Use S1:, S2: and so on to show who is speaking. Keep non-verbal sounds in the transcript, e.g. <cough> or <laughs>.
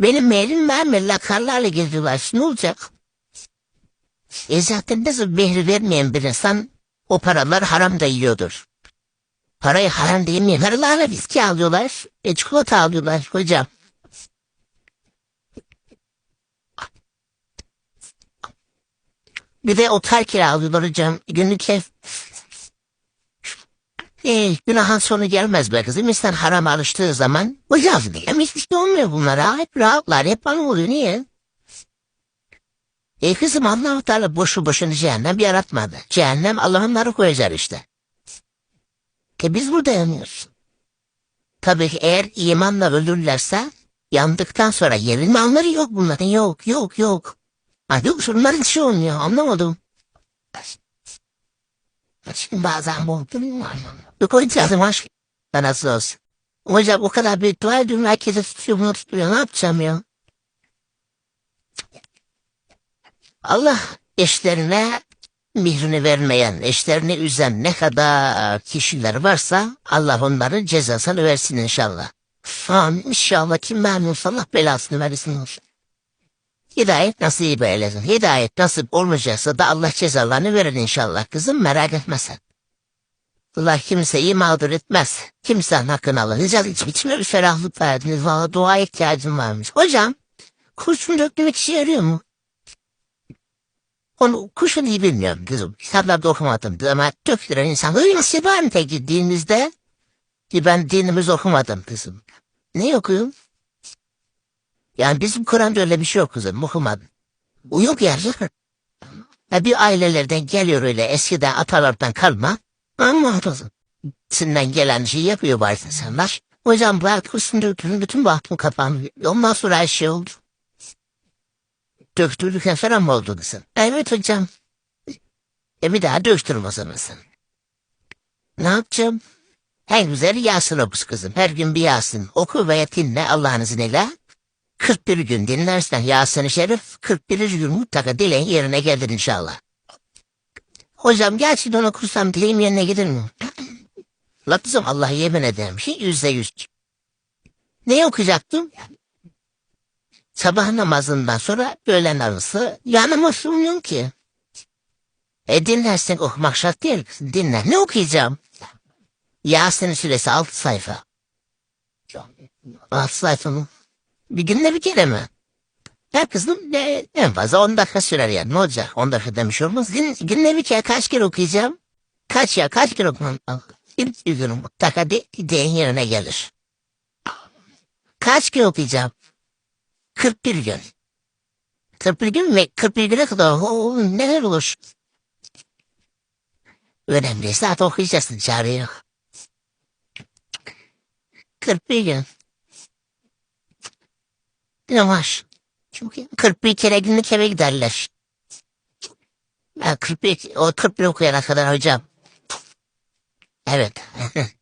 S1: Benim mailim mermer lakarlarla geziyorlar. Ne olacak? E zaten nasıl mehri vermeyen bir insan o paralar haram da yiyordur. Parayı haram da yemeyen paralarla viski alıyorlar. E çikolata alıyorlar hocam. Bir de otel kiralıyorlar hocam. Günlük ev. E, günahın sonu gelmez be kızım. İnsan haram alıştığı zaman o yazmıyor. Hiçbir şey olmuyor bunlara. Hep rahatlar. Hep bana oluyor. Niye? E kızım Allah-u Teala boşu boşuna cehennem yaratmadı. Cehennem Allah'ın narı koyacak işte. E biz burada yanıyoruz. Tabii ki eğer imanla ölürlerse yandıktan sonra yerilme anları yok bunların. Yok yok yok. Ha, yok şunların şey olmuyor anlamadım. Şimdi bazen buldum. Yok o ihtiyacım aşk. Ben nasıl olsun. Hocam o kadar büyük dua ediyorum. Herkese tutuyor bunu tutuyor. Ne yapacağım ya? Allah eşlerine mihrini vermeyen, eşlerini üzen ne kadar kişiler varsa Allah onların cezasını versin inşallah. Amin inşallah kim memnunsa Allah belasını versin. Hidayet nasip eylesin. Hidayet nasip olmayacaksa da Allah cezalarını verir inşallah kızım merak etme sen. Allah kimseyi mağdur etmez. Kimsenin hakkını alır. Rica için içime bir ferahlık verdiniz. Valla dua ihtiyacım varmış. Hocam kurşun dökmek işe yarıyor mu? Onu kuşun iyi bilmiyorum kızım. Kitaplarda okumadım ama döktüren insan öyle var mı peki dininizde? Ki ben dinimizi okumadım kızım. Ne okuyorum? Yani bizim Kur'an'da öyle bir şey yok kızım. O yok ya. Ya bir ailelerden geliyor öyle eskiden atalardan kalma. Ama. Sinden gelen şeyi yapıyor bazı insanlar. Hocam bu kursun döktürün bütün bahtım kapandı. Ondan sonra her şey oldu. Döktürdükten sonra mı oldu kızım? Evet hocam. E bir daha döktürmezsin. Ne yapacağım? En güzeli Yasin okus kızım. Her gün bir Yasin oku ve dinle Allah'ın izniyle. 41 gün dinlersen Yasin-i Şerif 41. gün mutlaka dileğin yerine gelir inşallah. Hocam gerçekten okursam dileğim yerine gelir mi? La kızım Allah'a yemin ederim. Şey yüzde yüz. Ne okuyacaktım? Sabah namazından sonra öğlen arası yanıma ki. E dinlersen okumak şart değil. Dinle. Ne okuyacağım? Yasin suresi altı sayfa. Altı sayfa mı? Bir günde bir kere mi? Ya kızım ne, en fazla 10 dakika sürer yani. Ne olacak? 10 dakika demiş olmaz. Gün, günde bir kere kaç kere okuyacağım? Kaç ya? Kaç kere okumam? Bir, bir gün mutlaka de, deyin yerine gelir. Kaç kere okuyacağım? 41 gün. 41 gün ve 41 güne kadar o, neler olur? Önemli. Zaten okuyacaksın çare yok. 41 gün. Yavaş. Çünkü 41 kere günlük eve giderler. Ben 41, o 41 okuyana kadar hocam. Evet. <laughs>